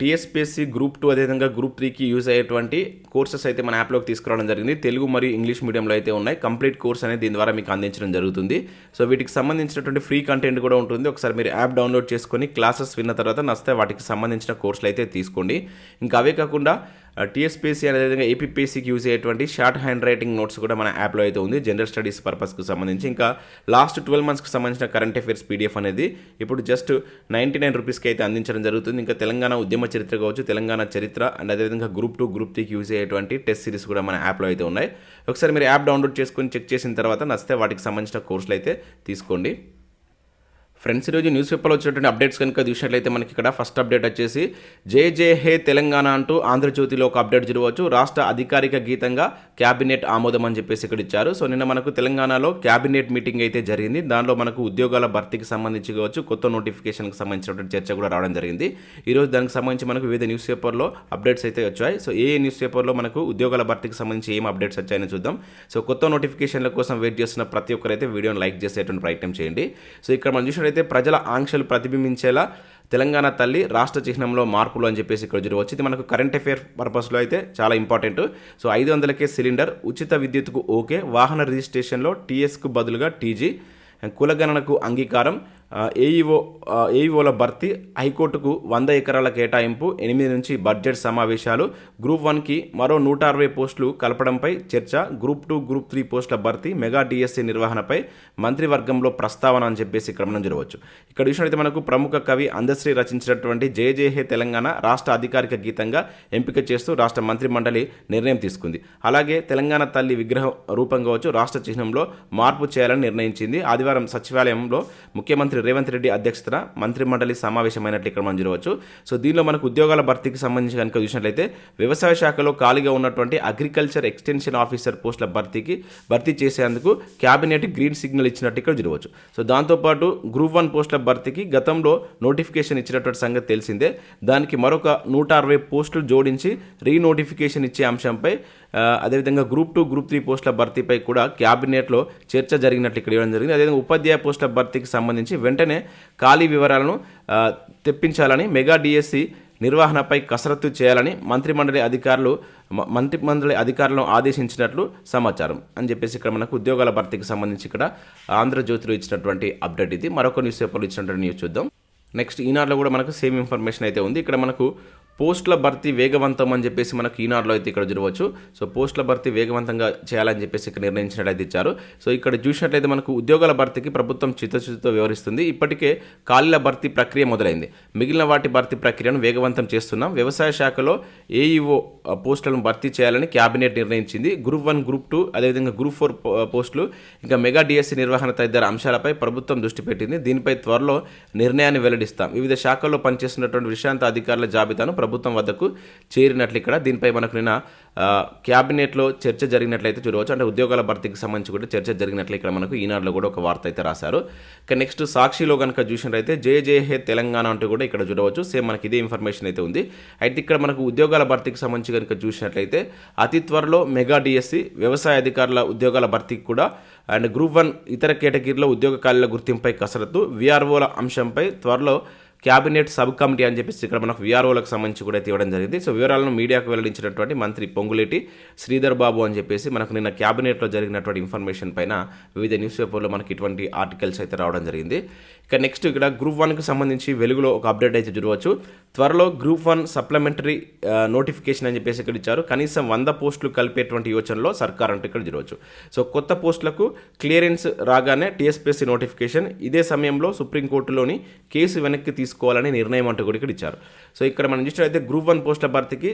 TSPSC group two అదేవిధంగా group త్రీకి use అయ్యేటువంటి కోర్సెస్ అయితే మన యాప్లోకి తీసుకురావడం జరిగింది. తెలుగు మరియు ఇంగ్లీష్ మీడియంలో అయితే ఉన్నాయి. కంప్లీట్ కోర్స్ అనేది దీని ద్వారా మీకు అందించడం జరుగుతుంది. సో వీటికి సంబంధించినటువంటి ఫ్రీ కంటెంట్ కూడా ఉంటుంది. ఒకసారి మీరు యాప్ డౌన్లోడ్ చేసుకొని క్లాసెస్ విన్న తర్వాత నస్తే వాటికి సంబంధించిన కోర్సులు అయితే తీసుకోండి. ఇంకా అవే కాకుండా టీఎస్పీసీ అదేవిధంగా ఏపీపీసీకి యూజ్ అయ్యేటువంటి షార్ట్ హ్యాండ్ రైటింగ్ నోట్స్ కూడా మన యాప్లో అయితే ఉంది. జనరల్ స్టడీస్ పర్పస్కి సంబంధించి. ఇంకా లాస్ట్ ట్వెల్వ్ మంత్స్కి సంబంధించిన కరెంట్ అఫైర్స్ పీడిఎఫ్ అనేది ఇప్పుడు జస్ట్ నైంటీ నైన్ రూపీస్కి అయితే అందించడం జరుగుతుంది. ఇంకా తెలంగాణ ఉద్యమ చరిత్ర కావచ్చు తెలంగాణ చరిత్ర అండ్ అదేవిధంగా గ్రూప్ టూ గ్రూప్ త్రీకి యూజ్ అయ్యేటువంటి టెస్ట్ సిరీస్ కూడా మన యాప్లో అయితే ఉన్నాయి. ఒకసారి మీరు యాప్ డౌన్లోడ్ చేసుకొని చెక్ చేసిన తర్వాత నచ్చితే వాటికి సంబంధించిన కోర్సులు అయితే తీసుకోండి. ఫ్రెండ్స్ ఈరోజు న్యూస్ పేపర్లో వచ్చినటువంటి అప్డేట్స్ కనుక చూసినట్లయితే మనకి ఇక్కడ ఫస్ట్ అప్డేట్ వచ్చేసి జే జే హే తెలంగాణ అంటూ ఆంధ్రజ్యోతిలో ఒక అప్డేట్ చూడవచ్చు. రాష్ట్ర అధికారిక గీతంగా క్యాబినెట్ ఆమోదం అని చెప్పేసి ఇక్కడ ఇచ్చారు. సో నిన్న మనకు తెలంగాణలో క్యాబినెట్ మీటింగ్ అయితే జరిగింది. దానిలో మనకు ఉద్యోగాల భర్తీకి సంబంధించి కావచ్చు కొత్త నోటిఫికేషన్కి సంబంధించినటువంటి చర్చ కూడా రావడం జరిగింది. ఈరోజు దానికి సంబంధించి మనకు వివిధ న్యూస్ పేపర్లో అప్డేట్స్ అయితే వచ్చాయి. సో ఏ న్యూస్ పేపర్లో మనకు ఉద్యోగాల భర్తీకి సంబంధించి ఏం అప్డేట్స్ వచ్చాయని చూద్దాం. సో కొత్త నోటిఫికేషన్ల కోసం వెయిట్ చేస్తున్న ప్రతి ఒక్కరైతే వీడియోని లైక్ చేసేటువంటి ప్రయత్నం చేయండి. సో ఇక్కడ మనం చూసినట్టు ఎక్కడైతే ప్రజల ఆంక్షలు ప్రతిబింబించేలా తెలంగాణ తల్లి రాష్ట్ర చిహ్నంలో మార్పులు అని చెప్పేసి ఇక్కడ చూడవచ్చు వచ్చింది. మనకు కరెంట్ అఫేర్ పర్పస్లో అయితే చాలా ఇంపార్టెంట్ సో ఐదు వందలకే సిలిండర్ ఉచిత విద్యుత్కు ఓకే. వాహన రిజిస్ట్రేషన్లో టీఎస్కు బదులుగా టీజీ కులగణనకు అంగీకారం. ఏఈఓ ఏఈఓల భర్తీ హైకోర్టుకు వంద ఎకరాల కేటాయింపు ఎనిమిది నుంచి బడ్జెట్ సమావేశాలు. గ్రూప్ వన్కి మరో నూట అరవై పోస్టులు కలపడంపై చర్చ. గ్రూప్ టూ గ్రూప్ త్రీ పోస్టుల భర్తీ మెగా డిఎస్సీ నిర్వహణపై మంత్రివర్గంలో ప్రస్తావన అని చెప్పేసి ఇక్కడ మనం చూడవచ్చు ఇక్కడ చూసినట్లయితే మనకు ప్రముఖ కవి అందశ్రీ రచించినటువంటి జయ జయ హే తెలంగాణ రాష్ట్ర అధికారిక గీతంగా ఎంపిక చేస్తూ రాష్ట్ర మంత్రి మండలి నిర్ణయం తీసుకుంది. అలాగే తెలంగాణ తల్లి విగ్రహం రూపం కావచ్చు రాష్ట్ర చిహ్నంలో మార్పు చేయాలని నిర్ణయించింది. ఆదివారం సచివాలయంలో ముఖ్యమంత్రి రేవంత్ రెడ్డి అధ్యక్షతన మంత్రి మండలి సమావేశమైనట్లు ఇక్కడ మనం చూడవచ్చు. సో దీనిలో మనకు ఉద్యోగాల భర్తీకి సంబంధించి కనుక చూసినట్లయితే వ్యవసాయ శాఖలో ఖాళీగా ఉన్నటువంటి అగ్రికల్చర్ ఎక్స్టెన్షన్ ఆఫీసర్ పోస్టుల భర్తీకి భర్తీ చేసేందుకు క్యాబినెట్ గ్రీన్ సిగ్నల్ ఇచ్చినట్టు ఇక్కడ చూడవచ్చు. సో దాంతోపాటు గ్రూప్ వన్ పోస్టుల భర్తీకి గతంలో నోటిఫికేషన్ ఇచ్చినటువంటి సంగతి తెలిసిందే. దానికి మరొక నూట అరవై పోస్టులు జోడించి రీనోటిఫికేషన్ ఇచ్చే అంశంపై అదేవిధంగా గ్రూప్ టూ గ్రూప్ త్రీ పోస్టుల భర్తీపై కూడా క్యాబినెట్లో చర్చ జరిగినట్లు ఇక్కడ ఇవ్వడం జరిగింది. అదేవిధంగా ఉపాధ్యాయ పోస్టుల భర్తీకి సంబంధించి వెంటనే ఖాళీ వివరాలను తెప్పించాలని మెగా డిఎస్సి నిర్వహణపై కసరత్తు చేయాలని మంత్రిమండలి అధికారులు మంత్రిమండలి అధికారులను ఆదేశించినట్లు సమాచారం అని చెప్పేసి ఇక్కడ మనకు ఉద్యోగాల భర్తీకి సంబంధించి ఇక్కడ ఆంధ్రజ్యోతిలో ఇచ్చినటువంటి అప్డేట్ ఇది. మరొక న్యూస్ పేపర్లో ఇచ్చినటువంటి న్యూస్ చూద్దాం. నెక్స్ట్ ఈనాడులో కూడా మనకు సేమ్ ఇన్ఫర్మేషన్ అయితే ఉంది. ఇక్కడ మనకు పోస్టుల భర్తీ వేగవంతం అని చెప్పేసి మనకు ఈనాడులో అయితే ఇక్కడ చూడవచ్చు సో పోస్టుల భర్తీ వేగవంతంగా చేయాలని చెప్పేసి ఇక్కడ నిర్ణయించినట్లయితే ఇచ్చారు. సో ఇక్కడ చూసినట్లయితే మనకు ఉద్యోగాల భర్తీకి ప్రభుత్వం చిత్తశుద్ధితో వ్యవహరిస్తుంది. ఇప్పటికే ఖాళీల భర్తీ ప్రక్రియ మొదలైంది. మిగిలిన వాటి భర్తీ ప్రక్రియను వేగవంతం చేస్తున్నాం. వ్యవసాయ శాఖలో ఏఈఓ పోస్టులను భర్తీ చేయాలని క్యాబినెట్ నిర్ణయించింది. గ్రూప్ వన్ గ్రూప్ టూ అదేవిధంగా గ్రూప్ ఫోర్ పోస్టులు ఇంకా మెగా డిఎస్సి నిర్వహణ తదితర అంశాలపై ప్రభుత్వం దృష్టి పెట్టింది. దీనిపై త్వరలో నిర్ణయాన్ని వెల్లడిస్తాం. వివిధ శాఖల్లో పనిచేస్తున్నటువంటి విశ్రాంత అధికారుల జాబితాను ప్రభుత్వం వద్దకు చేరినట్లు ఇక్కడ. దీనిపై మనకు నిన్న క్యాబినెట్లో చర్చ జరిగినట్లయితే చూడవచ్చు. అంటే ఉద్యోగాల భర్తీకి సంబంధించి కూడా చర్చ జరిగినట్లు ఇక్కడ మనకు ఈనాడులో కూడా ఒక వార్త అయితే రాశారు. ఇక నెక్స్ట్ సాక్షిలో కనుక చూసినట్లయితే జే జే హే తెలంగాణ అంటూ కూడా ఇక్కడ చూడవచ్చు. సేమ్ మనకి ఇదే ఇన్ఫర్మేషన్ అయితే ఉంది. అయితే ఇక్కడ మనకు ఉద్యోగాల భర్తీకి సంబంధించి కనుక చూసినట్లయితే అతి త్వరలో మెగా డిఎస్సి వ్యవసాయ అధికారుల ఉద్యోగాల భర్తీకి కూడా అండ్ గ్రూప్ వన్ ఇతర కేటగిరీలో ఉద్యోగ ఖాళీల గుర్తింపై కసరత్తు. విఆర్ఓల అంశంపై త్వరలో క్యాబినెట్ సబ్ కమిటీ అని చెప్పేసి ఇక్కడ మనకు విఆర్ఓలకు సంబంధించి కూడా ఇవ్వడం జరిగింది. సో వివరాలను మీడియాకు వెల్లడించినటువంటి మంత్రి పొంగులేటి శ్రీధర్ బాబు అని చెప్పేసి మనకు నిన్న క్యాబినెట్లో జరిగినటువంటి ఇన్ఫర్మేషన్ పైన వివిధ న్యూస్ పేపర్లో మనకి ఇటువంటి ఆర్టికల్స్ అయితే రావడం జరిగింది. ఇక నెక్స్ట్ ఇక్కడ గ్రూప్ వన్కి సంబంధించి వెలుగులో ఒక అప్డేట్ అయితే చూడవచ్చు. త్వరలో గ్రూప్ వన్ సప్లిమెంటరీ నోటిఫికేషన్ అని చెప్పేసి ఇక్కడ ఇచ్చారు. కనీసం వంద పోస్టులు కలిపేటువంటి యోచనలో సర్కార్ అంటూ ఇక్కడ చూడవచ్చు. సో కొత్త పోస్టులకు క్లియరెన్స్ రాగానే టీఎస్పీఎస్సీ నోటిఫికేషన్. ఇదే సమయంలో సుప్రీంకోర్టులోని కేసు వెనక్కి తీసు తీసుకోవాలని నిర్ణయం అంటూ కూడా ఇక్కడ ఇచ్చారు. సో ఇక్కడ మనం చూసినట్లయితే గ్రూప్ వన్ పోస్టుల భర్తీకి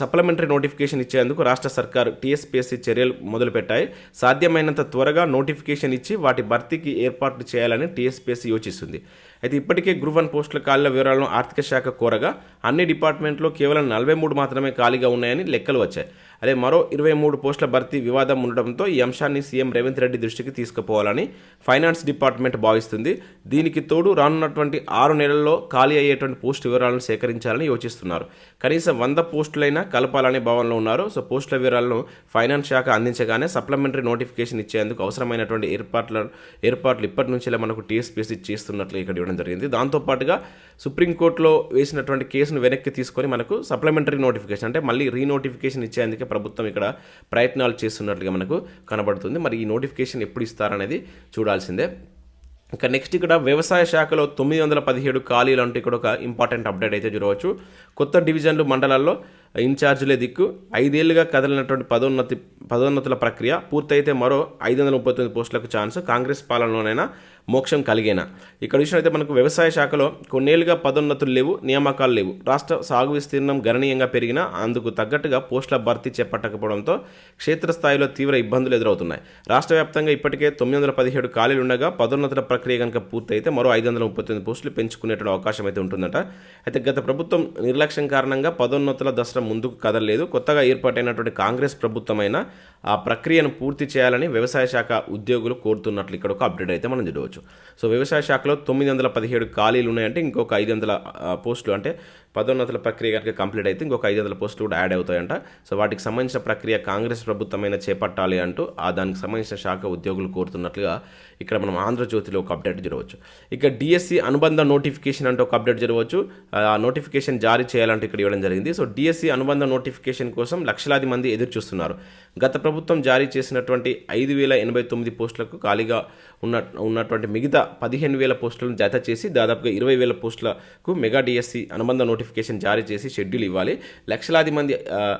సప్లిమెంటరీ నోటిఫికేషన్ ఇచ్చేందుకు రాష్ట్ర సర్కారు టీఎస్పీఎస్సీ చర్యలు మొదలుపెట్టాయి. సాధ్యమైనంత త్వరగా నోటిఫికేషన్ ఇచ్చి వాటి భర్తీకి ఏర్పాట్లు చేయాలని టీఎస్పీఎస్సీ యోచిస్తుంది. అయితే ఇప్పటికే గ్రూప్ వన్ పోస్టుల ఖాళీల వివరాలను ఆర్థిక శాఖ కోరగా అన్ని డిపార్ట్మెంట్లో కేవలం నలభై మూడు మాత్రమే ఖాళీగా ఉన్నాయని లెక్కలు వచ్చాయి. అదే మరో ఇరవై మూడు పోస్టుల భర్తీ వివాదం ఉండడంతో ఈ అంశాన్ని సీఎం రేవంత్ రెడ్డి దృష్టికి తీసుకుపోవాలని ఫైనాన్స్ డిపార్ట్మెంట్ భావిస్తుంది. దీనికి తోడు రానున్నటువంటి ఆరు నెలల్లో ఖాళీ అయ్యేటువంటి పోస్టు వివరాలను సేకరించాలని యోచిస్తున్నారు. కనీసం వంద పోస్టులైనా కలపాలనే భావనలో ఉన్నారు. సో పోస్టుల వివరాలను ఫైనాన్స్ శాఖ అందించగానే సప్లిమెంటరీ నోటిఫికేషన్ ఇచ్చేందుకు అవసరమైనటువంటి ఏర్పాట్ల ఏర్పాట్లు ఇప్పటి నుంచే మనకు టీఎస్పీసీ చేస్తున్నట్లు ఇక్కడ ఇవ్వడం జరిగింది. దాంతోపాటుగా సుప్రీంకోర్టులో వేసినటువంటి కేసును వెనక్కి తీసుకొని మనకు సప్లిమెంటరీ నోటిఫికేషన్ అంటే మళ్ళీ రీనోటిఫికేషన్ ఇచ్చేందుకే ప్రభుత్వం ఇక్కడ ప్రయత్నాలు చేస్తున్నట్లుగా మనకు కనబడుతుంది. మరి ఈ నోటిఫికేషన్ ఎప్పుడు ఇస్తారనేది చూడాల్సిందే. ఇంకా నెక్స్ట్ ఇక్కడ వ్యవసాయ శాఖలో తొమ్మిది వందల పదిహేడు ఖాళీలు అంటే ఇక్కడ ఒక ఇంపార్టెంట్ అప్డేట్ అయితే చూడవచ్చు. కొత్త డివిజన్లు మండలాల్లో ఇన్ఛార్జీలే దిక్కు. ఐదేళ్ళుగా కదలినటువంటి పదోన్నతి పదోన్నతుల ప్రక్రియ పూర్తయితే మరో ఐదు వందల ముప్పై తొమ్మిది పోస్టులకు ఛాన్స్ కాంగ్రెస్ పాలనలోనైనా మోక్షం కలిగేనా? ఇక్కడ అయితే మనకు వ్యవసాయ శాఖలో కొన్నేళ్ళుగా పదోన్నతులు లేవు నియామకాలు లేవు. రాష్ట్ర సాగు విస్తీర్ణం గణనీయంగా పెరిగినా అందుకు తగ్గట్టుగా పోస్టుల భర్తీ చేపట్టకపోవడంతో క్షేత్రస్థాయిలో తీవ్ర ఇబ్బందులు ఎదురవుతున్నాయి. రాష్ట్ర వ్యాప్తంగా ఇప్పటికే తొమ్మిది వందల పదిహేడు ఖాళీలు ఉండగా పదోన్నతుల ప్రక్రియ కనుక పూర్తయితే మరో ఐదు వందల ముప్పై తొమ్మిది పోస్టులు పెంచుకునేటువంటి అవకాశం అయితే ఉంటుందట. అయితే గత ప్రభుత్వం నిర్లక్ష్యం కారణంగా పదోన్నతుల దసరా దశ ముందుకు కదలలేదు. కొత్తగా ఏర్పాటైనటువంటి కాంగ్రెస్ ప్రభుత్వమైన ఆ ప్రక్రియను పూర్తి చేయాలని వ్యవసాయ శాఖ ఉద్యోగులు కోరుతున్నట్లు ఇక్కడ ఒక అప్డేట్ అయితే మనం చూడవచ్చు. సో వ్యవసాయ శాఖలో తొమ్మిది వందల పదిహేడు ఖాళీలు ఉన్నాయంటే ఇంకొక ఐదు వందల పోస్టులు అంటే పదోన్నతుల ప్రక్రియ కనుక కంప్లీట్ అయితే ఇంకొక ఐదు వందల పోస్టులు కూడా యాడ్ అవుతాయంట. సో వాటికి సంబంధించిన ప్రక్రియ కాంగ్రెస్ ప్రభుత్వమైన చేపట్టాలి అంటూ ఆ దానికి సంబంధించిన శాఖ ఉద్యోగులు కోరుతున్నట్లుగా ఇక్కడ మనం ఆంధ్రజ్యోతిలో ఒక అప్డేట్ జరగవచ్చు. ఇక డిఎస్సి అనుబంధ నోటిఫికేషన్ అంటే ఒక అప్డేట్ జరగవచ్చు. ఆ నోటిఫికేషన్ జారీ చేయాలంటూ ఇక్కడ ఇవ్వడం జరిగింది. సో డిఎస్సి అనుబంధ నోటిఫికేషన్ కోసం లక్షలాది మంది ఎదురు చూస్తున్నారు గత ప్రభుత్వం జారీ చేసినటువంటి ఐదు వేల ఎనభై తొమ్మిది పోస్టులకు ఖాళీగా ఉన్న ఉన్నటువంటి మిగతా పదిహేను వేల పోస్టులను జత చేసి దాదాపుగా ఇరవై వేల పోస్టులకు మెగా డిఎస్సి అనుబంధ నోటిఫికేషన్ జారీ చేసి షెడ్యూల్ ఇవ్వాలి. లక్షలాది మంది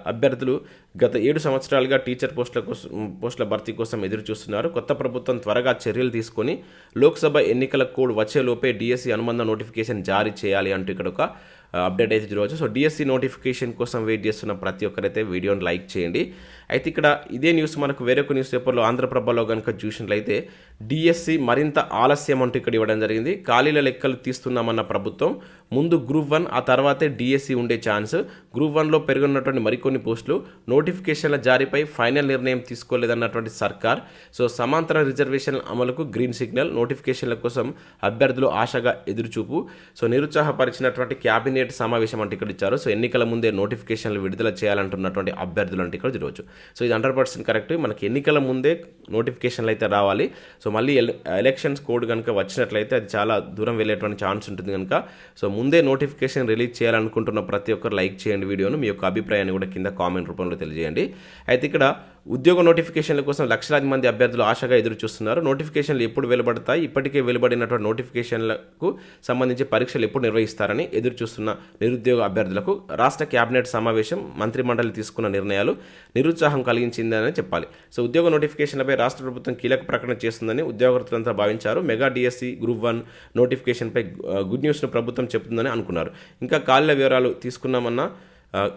అభ్యర్థులు గత ఏడు సంవత్సరాలుగా టీచర్ పోస్టుల కోసం పోస్టుల భర్తీ కోసం ఎదురు చూస్తున్నారు కొత్త ప్రభుత్వం త్వరగా చర్యలు తీసుకొని లోక్సభ ఎన్నికల కోడ్ వచ్చేలోపే డిఎస్సి అనుబంధ నోటిఫికేషన్ జారీ చేయాలి అంటూ ఇక్కడ ఒక అప్డేట్ అయితే చూడవచ్చు సో డిఎస్సి నోటిఫికేషన్ కోసం వెయిట్ చేస్తున్న ప్రతి ఒక్కరైతే వీడియోని లైక్ చేయండి. అయితే ఇక్కడ ఇదే న్యూస్ మనకు వేరొక న్యూస్ పేపర్లో ఆంధ్రప్రభలో కనుక చూసినట్లయితే డిఎస్సి మరింత ఆలస్యం అంటూ ఇక్కడ ఇవ్వడం జరిగింది. ఖాళీల లెక్కలు తీస్తున్నామన్న ప్రభుత్వం. ముందు గ్రూప్ వన్ ఆ తర్వాతే డిఎస్సి ఉండే ఛాన్స్. గ్రూప్ వన్లో పెరుగున్నటువంటి మరికొన్ని పోస్టులు. నోటిఫికేషన్ల జారీపై ఫైనల్ నిర్ణయం తీసుకోలేదన్నటువంటి సర్కార్. సో సమాంతర రిజర్వేషన్ల అమలుకు గ్రీన్ సిగ్నల్ నోటిఫికేషన్ల కోసం అభ్యర్థులు ఆశగా ఎదురుచూపు. సో నిరుత్సాహపరిచినటువంటి క్యాబినెట్ సమావేశం అంటే ఇక్కడ ఇచ్చారు. సో ఎన్నికల ముందే నోటిఫికేషన్లు విడుదల చేయాలంటున్నటువంటి అభ్యర్థులు అంటే ఇక్కడ చూడవచ్చు సో ఇది హండ్రెడ్ పర్సెంట్ కరెక్ట్. మనకి ఎన్నికల ముందే నోటిఫికేషన్లు అయితే రావాలి. సో మళ్ళీ ఎలక్షన్స్ కోడ్ కనుక వచ్చినట్లయితే అది చాలా దూరం వెళ్ళేటువంటి ఛాన్స్ ఉంటుంది కనుక సో ముందే నోటిఫికేషన్ రిలీజ్ చేయాలనుకుంటున్న ప్రతి ఒక్కరు లైక్ చేయండి వీడియోను. మీ యొక్క అభిప్రాయాన్ని కూడా కింద కామెంట్ రూపంలో తెలియజేయండి. అయితే ఇక్కడ ఉద్యోగ నోటిఫికేషన్ల కోసం లక్షలాది మంది అభ్యర్థులు ఆశగా ఎదురు చూస్తున్నారు నోటిఫికేషన్లు ఎప్పుడు వెలువడతాయి? ఇప్పటికే వెలువడినటువంటి నోటిఫికేషన్లకు సంబంధించి పరీక్షలు ఎప్పుడు నిర్వహిస్తారని ఎదురు చూస్తున్న నిరుద్యోగ అభ్యర్థులకు రాష్ట్ర కేబినెట్ సమావేశం మంత్రిమండలి తీసుకున్న నిర్ణయాలు నిరుత్సాహం కలిగించిందని చెప్పాలి. సో ఉద్యోగ నోటిఫికేషన్లపై రాష్ట్ర ప్రభుత్వం కీలక ప్రకటన చేస్తుందని ఉద్యోగస్తులంతా భావించారు. మెగా డిఎస్సి గ్రూప్ వన్ నోటిఫికేషన్పై గుడ్ న్యూస్ను ప్రభుత్వం చెబుతుందని అనుకున్నారు. ఇంకా ఖాళీల వివరాలు తీసుకున్నామన్నా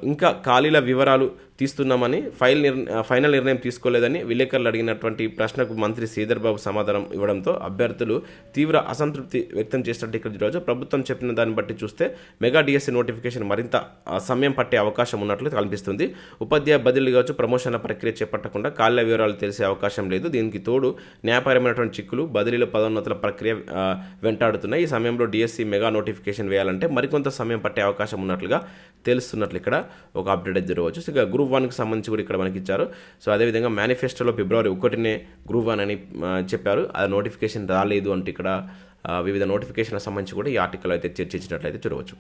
ఇంకా ఖాళీల వివరాలు తీస్తున్నామని ఫైల్ నిర్ ఫైనల్ నిర్ణయం తీసుకోలేదని విలేకరులు అడిగినటువంటి ప్రశ్నకు మంత్రి శ్రీధర్ బాబు సమాధానం ఇవ్వడంతో అభ్యర్థులు తీవ్ర అసంతృప్తి వ్యక్తం చేసినట్టు ఇక్కడ ఈరోజు ప్రభుత్వం చెప్పిన దాన్ని బట్టి చూస్తే మెగా డిఎస్సి నోటిఫికేషన్ మరింత సమయం పట్టే అవకాశం ఉన్నట్లు కనిపిస్తుంది. ఉపాధ్యాయ బదిలీ కావచ్చు ప్రమోషన్ల ప్రక్రియ చేపట్టకుండా కాళ్ళ వివరాలు తెలిసే అవకాశం లేదు. దీనికి తోడు న్యాయపరమైనటువంటి చిక్కులు బదిలీల పదోన్నతుల ప్రక్రియ వెంటాడుతున్నాయి. ఈ సమయంలో డిఎస్సి మెగా నోటిఫికేషన్ వేయాలంటే మరికొంత సమయం పట్టే అవకాశం ఉన్నట్లుగా తెలుస్తున్నట్లు ఇక్కడ ఒక అప్డేట్ జరగవచ్చు. ఇక గ్రూప్ వన్కి సంబంధించి కూడా ఇక్కడ మనకి ఇచ్చారు సో అదేవిధంగా మేనిఫెస్టోలో ఫిబ్రవరి ఒకటినే గ్రూప్ వన్ అని చెప్పారు. ఆ నోటిఫికేషన్ రాలేదు అంటే ఇక్కడ వివిధ నోటిఫికేషన్లకు సంబంధించి కూడా ఈ ఆర్టికల్ అయితే చర్చించినట్లయితే చూడవచ్చు.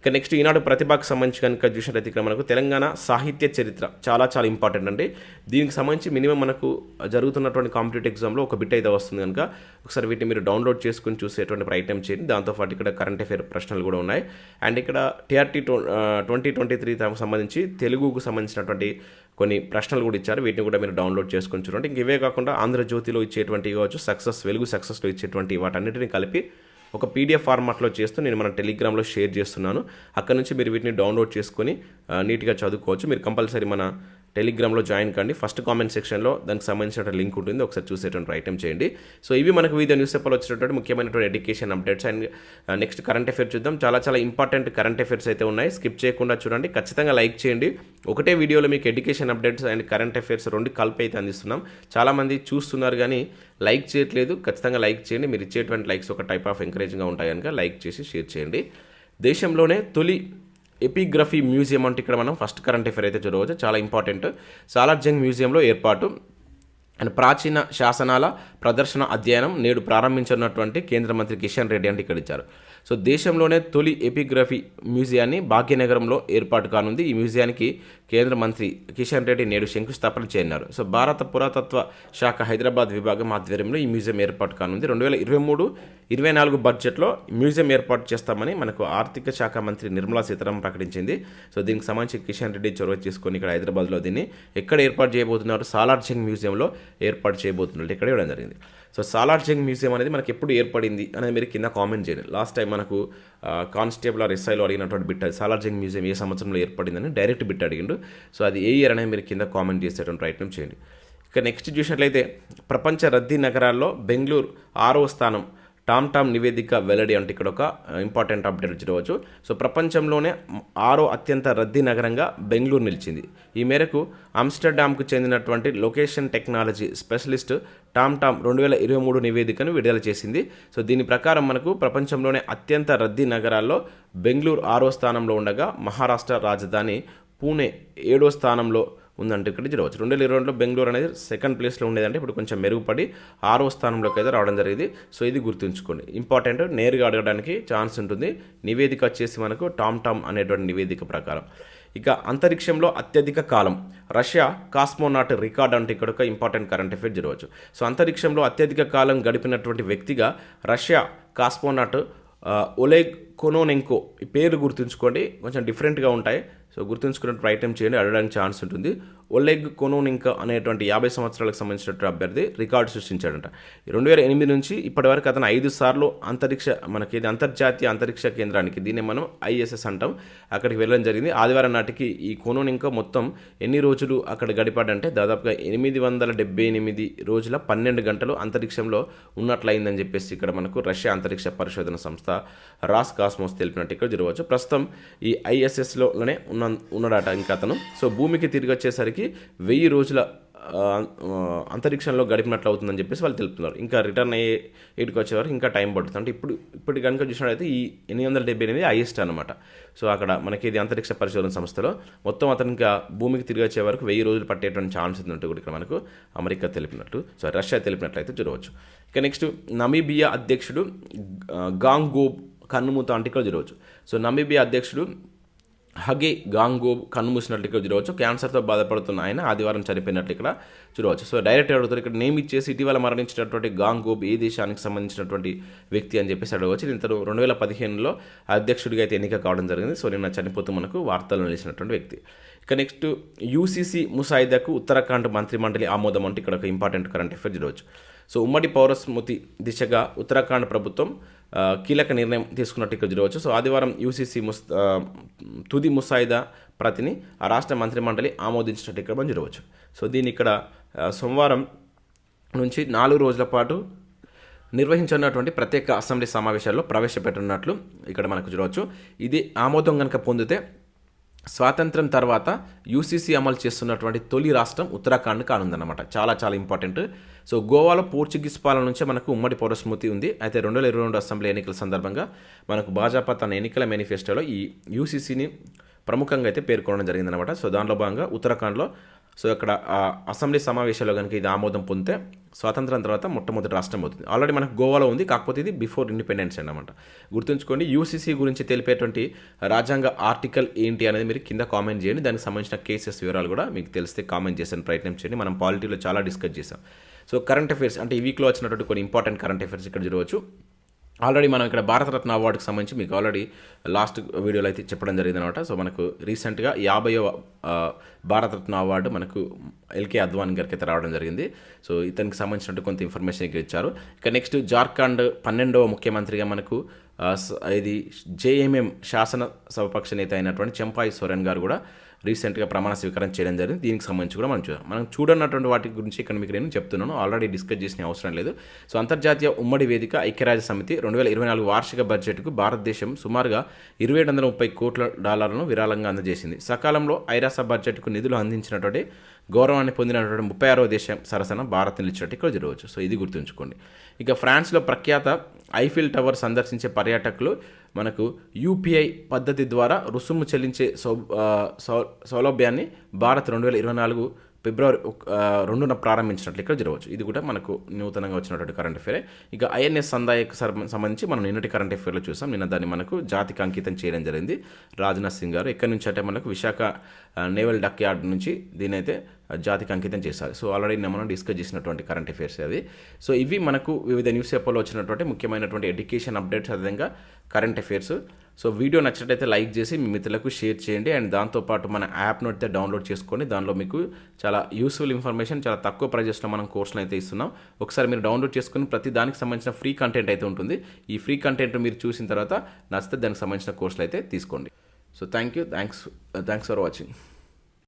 ఇక నెక్స్ట్ ఈనాడు ప్రతిభకు సంబంధించి కనుక చూసినట్లయితే ఇక్కడ మనకు తెలంగాణ సాహిత్య చరిత్ర చాలా చాలా ఇంపార్టెంట్ అండి. దీనికి సంబంధించి మినిమం మనకు జరుగుతున్నటువంటి కాంపిటేటివ్ ఎగ్జామ్లో ఒక బిట్ అయితే వస్తుంది కనుక ఒకసారి వీటిని మీరు డౌన్లోడ్ చేసుకుని చూసేటువంటి ప్రయత్నం చేయండి. దాంతోపాటు ఇక్కడ కరెంట్ అఫేర్ ప్రశ్నలు కూడా ఉన్నాయి. అండ్ ఇక్కడ టీఆర్టీ ట్వంటీ ట్వంటీ త్రీ సంబంధించి తెలుగుకు సంబంధించినటువంటి కొన్ని ప్రశ్నలు కూడా ఇచ్చారు. వీటిని కూడా మీరు డౌన్లోడ్ చేసుకొని చూడండి. ఇంక ఇవే కాకుండా ఆంధ్రజ్యోతిలో ఇచ్చేటువంటి కావచ్చు సక్సెస్ వెలుగు సక్సెస్లో ఇచ్చేటువంటి వాటన్నిటిని కలిపి ఒక పీడిఎఫ్ ఫార్మాట్లో చేస్తూ నేను మన టెలిగ్రామ్లో షేర్ చేస్తున్నాను. అక్కడ నుంచి మీరు వీటిని డౌన్లోడ్ చేసుకొని నీట్గా చదువుకోవచ్చు. మీరు కంపల్సరీ మన టెలిగ్రామ్లో జాయిన్ కండి. ఫస్ట్ కామెంట్ సెక్షన్లో దానికి సంబంధించిన లింక్ ఉంటుంది. ఒకసారి చూసేటువంటి ఐటమ్ చేయండి. సో ఇవి మనకు వివిధ న్యూస్ పేపర్లో వచ్చినటువంటి ముఖ్యమైనటువంటి education updates and next current affairs చూద్దాం. చాలా చాలా ఇంపార్టెంట్ కరెంట్ అఫేర్స్ అయితే ఉన్నాయి. స్కిప్ చేయకుండా చూడండి. ఖచ్చితంగా లైక్ చేయండి. ఒకటే వీడియోలో మీకు education updates and current affairs రెండు కలిపి అయితే అందిస్తున్నాం. చాలామంది చూస్తున్నారు కానీ లైక్ చేయట్లేదు. ఖచ్చితంగా లైక్ చేయండి. మీరు ఇచ్చేటువంటి లైక్స్ ఒక టైప్ ఆఫ్ ఎంకరేజింగ్గా ఉంటాయి కనుక లైక్ చేసి షేర్ చేయండి. దేశంలోనే తొలి ఎపిగ్రఫీ మ్యూజియం అంటే ఇక్కడ మనం ఫస్ట్ కరెంట్ అఫేర్ అయితే చూడవచ్చు. చాలా ఇంపార్టెంట్. సాలార్జంగ్ మ్యూజియంలో ఏర్పాటు అండ్ ప్రాచీన శాసనాల ప్రదర్శన అధ్యయనం నేడు ప్రారంభించనున్నటువంటి కేంద్ర మంత్రి కిషన్ రెడ్డి అంటే ఇక్కడ ఇచ్చారు. సో దేశంలోనే తొలి ఎపిగ్రఫీ మ్యూజియాన్ని భాగ్యనగరంలో ఏర్పాటు కానుంది. ఈ మ్యూజియానికి కేంద్ర మంత్రి కిషన్ రెడ్డి నేడు శంకుస్థాపన చేయనున్నారు. సో భారత పురాతత్వ శాఖ హైదరాబాద్ విభాగం ఆధ్వర్యంలో ఈ మ్యూజియం ఏర్పాటు కానుంది. రెండు వేల ఇరవై మూడు ఇరవై నాలుగు బడ్జెట్లో మ్యూజియం ఏర్పాటు చేస్తామని మనకు ఆర్థిక శాఖ మంత్రి నిర్మలా సీతారామన్ ప్రకటించింది. సో దీనికి సంబంధించి కిషన్ రెడ్డి చొరవ తీసుకొని ఇక్కడ హైదరాబాద్లో దీన్ని ఎక్కడ ఏర్పాటు చేయబోతున్నారు? సాలార్జంగ్ మ్యూజియంలో ఏర్పాటు చేయబోతున్నారు. ఇక్కడ ఇవ్వడం జరిగింది. సో సాలార్జంగ్ మ్యూజియం అనేది మనకి ఎప్పుడు ఏర్పడింది అనేది మీరు కింద కామెంట్ చేయండి. లాస్ట్ టైం మనకు కానిస్టేబుల్ ఆర్ ఎస్ఐలో అడిగినటువంటి బిట్ అది సాలార్జంగ్ మ్యూజియం ఏ సంవత్సరంలో ఏర్పడిందని డైరెక్ట్ బిట్ అడిగిండు. సో అది ఏ ఇయర్ అనేది మీరు కింద కామెంట్ చేసేటువంటి ప్రయత్నం చేయండి. ఇక నెక్స్ట్ చూసినట్లయితే ప్రపంచ రద్దీ నగరాల్లో బెంగళూరు ఆరో స్థానం టామ్ టామ్ నివేదిక వెల్లడి అంటే ఇక్కడ ఒక ఇంపార్టెంట్ అప్డేట్ చూడవచ్చు సో ప్రపంచంలోనే ఆరో అత్యంత రద్దీ నగరంగా బెంగళూరు నిలిచింది. ఈ మేరకు ఆమ్స్టర్డామ్కు చెందినటువంటి location technology specialist TomTom రెండు వేల ఇరవై మూడు నివేదికను విడుదల చేసింది. సో దీని ప్రకారం మనకు ప్రపంచంలోనే అత్యంత రద్దీ నగరాల్లో బెంగళూరు ఆరో స్థానంలో ఉండగా మహారాష్ట్ర రాజధాని పూణే ఏడో స్థానంలో ఉందంటే ఇక్కడ చూడవచ్చు రెండు వేల ఇరవై రెండులో బెంగళూరు అనేది సెకండ్ ప్లేస్లో ఉండేదంటే ఇప్పుడు కొంచెం మెరుగుపడి ఆరో స్థానంలోకి అయితే రావడం జరిగింది. సో ఇది గుర్తుంచుకోండి. ఇంపార్టెంట్ నేరుగా అడగడానికి ఛాన్స్ ఉంటుంది. నివేదిక వచ్చేసి మనకు టామ్ టామ్ అనేటువంటి నివేదిక ప్రకారం. ఇక అంతరిక్షంలో అత్యధిక కాలం. రష్యా కాస్మోనాట్ రికార్డ్ అంటే ఇక్కడ ఒక ఇంపార్టెంట్ కరెంట్ అఫేర్ జరగవచ్చు. సో అంతరిక్షంలో అత్యధిక కాలం గడిపినటువంటి వ్యక్తిగా రష్యా కాస్మోనాట్ ఒలేగ్ కొనోనెంకో. ఈ పేరు గుర్తుంచుకోండి కొంచెం డిఫరెంట్గా ఉంటాయి. సో గుర్తుంచుకునే ప్రయత్నం చేయండి అడగడానికి ఛాన్స్ ఉంటుంది. ఒలెగ్ కొనోనింకా అనేటువంటి యాభై సంవత్సరాలకు సంబంధించినటువంటి అభ్యర్థి రికార్డు సృష్టించాడంట. రెండు వేల ఎనిమిది నుంచి ఇప్పటివరకు అతను ఐదు సార్లు అంతరిక్ష మనకి ఇది అంతర్జాతీయ అంతరిక్ష కేంద్రానికి దీన్ని మనం ఐఎస్ఎస్ అంటాం. అక్కడికి వెళ్ళడం జరిగింది. ఆదివారం నాటికి ఈ కొనోనింకా మొత్తం ఎన్ని రోజులు అక్కడ గడిపాడంటే దాదాపుగా ఎనిమిది వందల డెబ్బై ఎనిమిది రోజుల పన్నెండు గంటలు అంతరిక్షంలో ఉన్నట్లయిందని చెప్పేసి ఇక్కడ మనకు రష్యా అంతరిక్ష పరిశోధన సంస్థ రాస్ కాస్మోస్ తెలిపినట్టు ఇక్కడ జరగవచ్చు. ప్రస్తుతం ఈ ఐఎస్ఎస్లోనే ఉన్న ఉన్నాడట ఇంకా అతను. సో భూమికి తిరిగి వచ్చేసరికి వెయ్యి రోజుల అంతరిక్షంలో గడిపినట్లు అవుతుందని చెప్పేసి వాళ్ళు తెలుపుతున్నారు. ఇంకా రిటర్న్ అయ్యే ఇటుకు వచ్చే వరకు ఇంకా టైం పడుతుంది. అంటే ఇప్పుడు ఇప్పుడు కనుక చూసినట్లయితే ఈ ఎనిమిది వందల డెబ్బై ఎనిమిది హైయెస్ట్ అనమాట సో అక్కడ మనకి ఇది అంతరిక్ష పరిశోధన సంస్థలో మొత్తం అతను ఇంకా భూమికి తిరిగి వచ్చే వరకు వెయ్యి రోజులు పట్టేటువంటి ఛాన్స్ ఉన్నట్టు కూడా ఇక్కడ మనకు అమెరికా తెలిపినట్టు సో రష్యా తెలిపినట్లయితే చూడవచ్చు ఇక నెక్స్ట్ నమీబియా అధ్యక్షుడు గాంగోబ్ కన్నుమూత అంటే ఇక్కడ చూడవచ్చు సో నమీబియా అధ్యక్షుడు హగే గాంగోబ్ కన్నుమూసినట్లు ఇక్కడ చూడవచ్చు క్యాన్సర్తో బాధపడుతున్న ఆయన ఆదివారం చనిపోయినట్లు ఇక్కడ చూడవచ్చు సో డైరెక్ట్ అడుగుతారు ఇక్కడ నేమ్ ఇచ్చేసి ఇటీవల మరణించినటువంటి గాంగోబ్ ఏ దేశానికి సంబంధించినటువంటి వ్యక్తి అని చెప్పేసి అడగవచ్చు. ఇతను రెండు వేల పదిహేనులో అధ్యక్షుడిగా అయితే ఎన్నిక కావడం జరిగింది. సో నిన్న చనిపోతూ మనకు వార్తల్లో నిలిచినటువంటి వ్యక్తి. ఇక నెక్స్ట్ యూసీసీ ముసాయిదాకు ఉత్తరాఖండ్ మంత్రిమండలి ఆమోదం అంటే ఇక్కడ ఒక ఇంపార్టెంట్ కరెంట్ అఫేర్ చూడవచ్చు సో ఉమ్మడి పౌరస్మృతి దిశగా ఉత్తరాఖండ్ ప్రభుత్వం కీలక నిర్ణయం తీసుకున్నట్టు ఇక్కడ చూడవచ్చు. సో ఆదివారం యూసీసీ ముస్ తుది ముసాయిదా ప్రతిని ఆ రాష్ట్ర మంత్రిమండలి ఆమోదించినట్టు ఇక్కడ మనం చూడవచ్చు. సో దీన్ని ఇక్కడ సోమవారం నుంచి నాలుగు రోజుల పాటు నిర్వహించనున్నటువంటి ప్రత్యేక అసెంబ్లీ సమావేశాల్లో ప్రవేశపెట్టనున్నట్లు ఇక్కడ మనకు చూడవచ్చు. ఇది ఆమోదం కనుక పొందితే స్వాతంత్రం తర్వాత యూసీసీ అమలు చేస్తున్నటువంటి తొలి రాష్ట్రం ఉత్తరాఖండ్ కానుందన్నమాట. చాలా చాలా ఇంపార్టెంట్. సో గోవాలో పోర్చుగీస్ పాలన నుంచే మనకు ఉమ్మడి పౌరస్మృతి ఉంది. అయితే రెండు వేల ఇరవై రెండు అసెంబ్లీ ఎన్నికల సందర్భంగా మనకు భాజపా తన ఎన్నికల మేనిఫెస్టోలో ఈ యూసీసీని ప్రముఖంగా అయితే పేర్కొనడం జరిగిందనమాట సో దానిలో భాగంగా ఉత్తరాఖండ్లో సో అక్కడ అసెంబ్లీ సమావేశాల్లో కనుక ఇది ఆమోదం పొందితే స్వాతంత్రం తర్వాత మొట్టమొదటి రాష్ట్రం అవుతుంది. ఆల్రెడీ మనకు గోవాలో ఉంది కాకపోతే ఇది బిఫోర్ ఇండిపెండెన్స్ అనమాట గుర్తుంచుకోండి యూసీసీ గురించి తెలిపేటువంటి రాజ్యాంగ ఆర్టికల్ ఏంటి అనేది మీరు కింద కామెంట్ చేయండి. దానికి సంబంధించిన కేసెస్ వివరాలు కూడా మీకు తెలిస్తే కామెంట్ చేసే ప్రయత్నం చేయండి. మనం పాలిటీలో చాలా డిస్కస్ చేసాం సో కరెంట్ అఫైర్స్ అంటే ఈ వీక్లో వచ్చినటువంటి కొన్ని ఇంపార్టెంట్ కరెంట్ అఫైర్స్ ఇక్కడ చూడవచ్చు. ఆల్రెడీ మనం ఇక్కడ భారతరత్న అవార్డుకి సంబంధించి మీకు ఆల్రెడీ లాస్ట్ వీడియోలో అయితే చెప్పడం జరిగింది అనమాట సో మనకు రీసెంట్గా యాభైవ భారతరత్న అవార్డు మనకు ఎల్కే అద్వాన్ గారికి అయితే రావడం జరిగింది. సో ఇతనికి సంబంధించినట్టు కొంత ఇన్ఫర్మేషన్ ఇక్కడ ఇచ్చారు. ఇక నెక్స్ట్ జార్ఖండ్ పన్నెండవ ముఖ్యమంత్రిగా మనకు ఇది జేఎంఎం శాసన సభపక్ష నేత అయినటువంటి చెంపాయి సోరెన్ గారు కూడా రీసెంట్గా ప్రమాణ స్వీకారం చేయడం జరిగింది. దీనికి సంబంధించి కూడా మనం చూద్దాం. మనం చూడనటువంటి వాటి గురించి ఇక్కడ మీకు నేను చెప్తున్నాను. ఆల్రెడీ డిస్కస్ చేసిన అవసరం లేదు. సో అంతర్జాతీయ ఉమ్మడి వేదిక ఐక్యరాజ్య సమితి రెండు వేల ఇరవై నాలుగు వార్షిక బడ్జెట్కు భారతదేశం సుమారుగా ఇరవై ఏడు వందల ముప్పై కోట్ల డాలర్లను విరాళంగా అందజేసింది. సకాలంలో ఐరాస బడ్జెట్కు నిధులు అందించినటువంటి గౌరవాన్ని పొందినటువంటి ముప్పై ఆరవ దేశం సరసన భారత్ నిలిచినట్టు ఇక్కడ జరగవచ్చు. సో ఇది గుర్తుంచుకోండి. ఇక ఫ్రాన్స్లో ప్రఖ్యాత ఐఫిల్ టవర్ సందర్శించే పర్యాటకులు మనకు యూపీఐ పద్ధతి ద్వారా రుసుము చెల్లించే సౌ సౌ- సౌలభ్యాన్ని భారత్ రెండు వేల ఇరవై నాలుగు ఫిబ్రవరి ఒక- రెండున ప్రారంభించినట్లు ఇక్కడ జరగవచ్చు. ఇది కూడా మనకు నూతనంగా వచ్చినటువంటి కరెంట్ అఫేరే ఇక ఐఎన్ఎస్ సందాయకు సంబంధించి మనం నిన్నటి కరెంట్ అఫేర్లో చూసాం. నిన్న దాన్ని మనకు జాతికి అంకితం చేయడం జరిగింది. రాజ్నాథ్ సింగ్ గారు. ఎక్కడి నుంచి అంటే మనకు విశాఖ నేవల్ డక్ యార్డ్ నుంచి దీని అయితే జాతికి అంకితం చేశారు. సో ఆల్రెడీ మనం డిస్కస్ చేసినటువంటి కరెంట్ అఫేర్స్ అది. సో ఇవి మనకు వివిధ న్యూస్ పేపర్లో వచ్చినటువంటి ముఖ్యమైనటువంటి ఎడ్యుకేషన్ అప్డేట్స్ అదేవిధంగా కరెంట్ అఫేర్స్ సో వీడియో నచ్చినట్లయితే లైక్ చేసి మీ మిత్రులకు షేర్ చేయండి. అండ్ దాంతోపాటు మన యాప్ను అయితే డౌన్లోడ్ చేసుకోండి దానిలో మీకు చాలా యూస్ఫుల్ ఇన్ఫర్మేషన్ చాలా తక్కువ ప్రైజెస్లో మనం కోర్సులు అయితే ఇస్తున్నాం. ఒకసారి మీరు డౌన్లోడ్ చేసుకుని ప్రతి దానికి సంబంధించిన ఫ్రీ కంటెంట్ అయితే ఉంటుంది. ఈ ఫ్రీ కంటెంట్ మీరు చూసిన తర్వాత నచ్చితే దానికి సంబంధించిన కోర్సులు అయితే తీసుకోండి. So thank you thanks thanks for watching